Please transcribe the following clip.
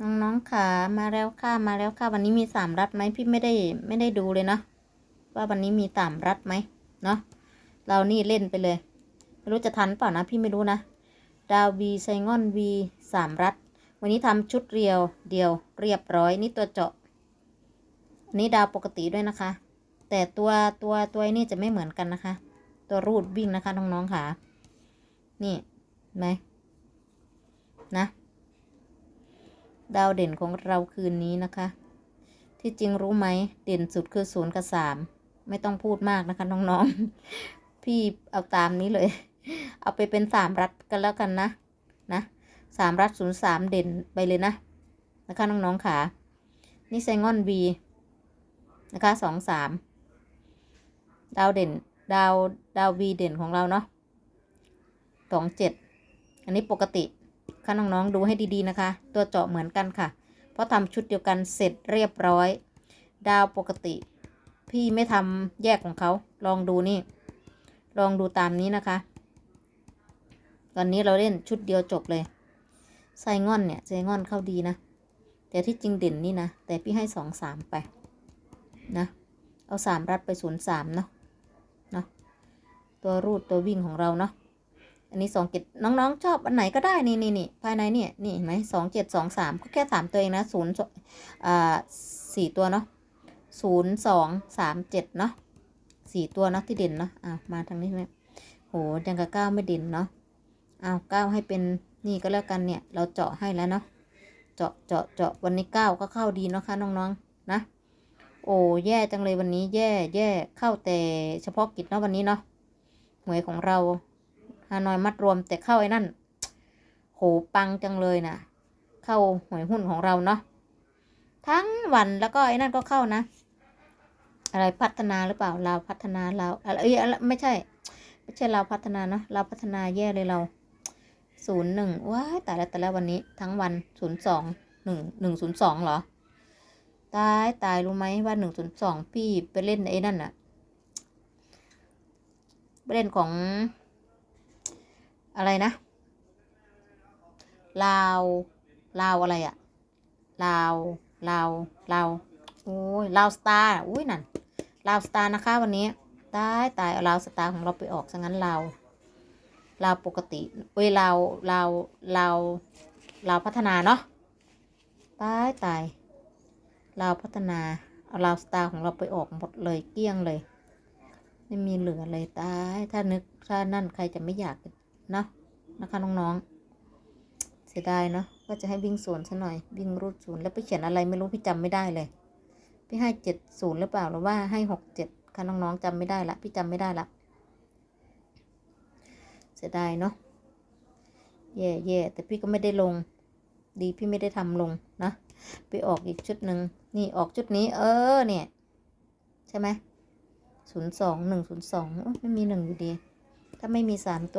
น้องๆขามาแล้วค่ะมาแล้วค่ะ วันนี้มีสามรัดไหมพี่ไม่ได้ไม่ได้ดูเลยนะว่าวันนี้มีสามรัดไหมเนาะเรานี่เล่นไปเลย ไม่รู้จะทันเปล่านะพี่ไม่รู้นะดาววีไซงอนวีสามรัด วันนี้ทำชุดเรียวเดียวเรียบร้อยนี่ตัวเจาะอันนี้ดาวปกติด้วยนะคะ แต่ตัวตัวตัวนี่จะไม่เหมือนกันนะคะ ตัวรูดวิ่งนะคะน้องๆค่ะนี่ไหมนะ ดาวเด่นของเราคืนนี้นะคะ ที่จริงรู้ไหมเด่นสุดคือศูนย์กับสามไม่ต้องพูดมากนะคะน้องๆ พี่เอาตามนี้เลย เอาไปเป็นสามรัดกันแล้วกันนะนะสามรัดศูนย์สามเด่นไปเลยนะ นะคะน้องๆขานี่ไซงอนบีนะคะสองสามดาวเด่นดาวดาววีเด่นของเราเนาะสองเจ็ดอันนี้ปกติ ค่ะน้องๆดูให้ดีๆนะคะ ตัวเจาะเหมือนกันค่ะ เพราะทำชุดเดียวกันเสร็จเรียบร้อย ดาวปกติ พี่ไม่ทำแยกของเขาลองดูนี่ ลองดูตามนี้นะคะ ตอนนี้เราเล่นชุดเดียวจบเลยไซงอนเนี่ยไซงอนเข้าดีนะ แต่ที่จริงเด่นนี่นะ แต่พี่ให้สองสามไปนะเอาสามรัดไปศูนย์สามเนาะเนาะตัวรูดตัววิ่งของเราเนาะ อันนี้สองเจ็ดน้องๆ ชอบอันไหนก็ได้นี่นี่นี่ภายในเนี่ยนี่เห็นไหมสองเจ็ดสองสามก็แค่สามตัวเองนะศูนย์อ่าสี่ตัวเนาะศูนย์สองสามเจ็ดเนาะสี่ตัวเนาะที่เด่นเนาะอ้าวมาทางนี้ไหมโหยังกับเก้าไม่เด่นเนาะอ้าวเก้าให้เป็นนี่ก็แล้วกันเนี่ย เราเจาะให้แล้วเนาะเจาะเจาะเจาะวันนี้เก้าก็เข้าดีเนาะค่ะน้องๆนะโอ้แย่จังเลยวันนี้แย่แย่เข้าแต่เฉพาะกิจเนาะวันนี้เนาะหวยของเรา ฮานอยมัดรวมแต่เข้าไอ้นั่น โหปังจังเลยนะเข้าหวยหุ้นของเราเนาะทั้งวันแล้วก็ไอ้นั่นก็เข้านะ อะไรพัฒนาหรือเปล่าเราพัฒนาเราอะไรเอ้ยอไม่ใช่ ไม่ใช่เราพัฒนาเนาะเราพัฒนาแย่เลยเราศูนย์หนึ่งว้าตายแล้วแต่แล้ววันนี้ทั้งวันศูนย์สองหนึ่งหนึ่งศูนย์สองเหรอ ตายตายรู้ไหมว่าหนึ่งศูนย์สองพี่ไปเล่นไอ้นั่นอะไปเล่นของ อะไรนะ ลาว ลาวอะไรอะลาว ลาว ลาว โอ้ย ลาวสตาร์ อุ้ยนั่น ลาวสตาร์นะคะวันนี้ ตาย ตาย เอาลาวสตาร์ของเราไปออกซะงั้นลาว ลาวปกติเว้ย ลาว ลาว ลาว ลาวพัฒนาเนาะ ตาย ตาย ลาวพัฒนา เอาลาวสตาร์ของเราไปออกหมดเลย เกลี้ยงเลย ไม่มีเหลือเลย ตาย ถ้านึก ถ้านั่นใครจะไม่อยากเนะนะคะน้องๆ เสียดายเนาะว่าจะให้วิ่งศูนซะหน่อยวิ่งรูดศูนย์แล้วไปเขียนอะไรไม่รู้พี่จำไม่ได้เลย พี่ให้เจ็ดศูนย์หรือเปล่าหรือว่าให้หกเจ็ดค่ะน้องๆจำไม่ได้ละพี่จำไม่ได้ละเสียดายเนาะแย่แย่แต่พี่ก็ไม่ได้ลง ดีพี่ไม่ได้ทำลงนะไปออกอีกชุดหนึ่งนี่ออกชุดนี้ เออเนี่ย ใช่ไหมศูนย์สองหนึ่งศูนย์สองไม่มีหนึ่งอยู่ดี ถ้าไม่มีสามตัว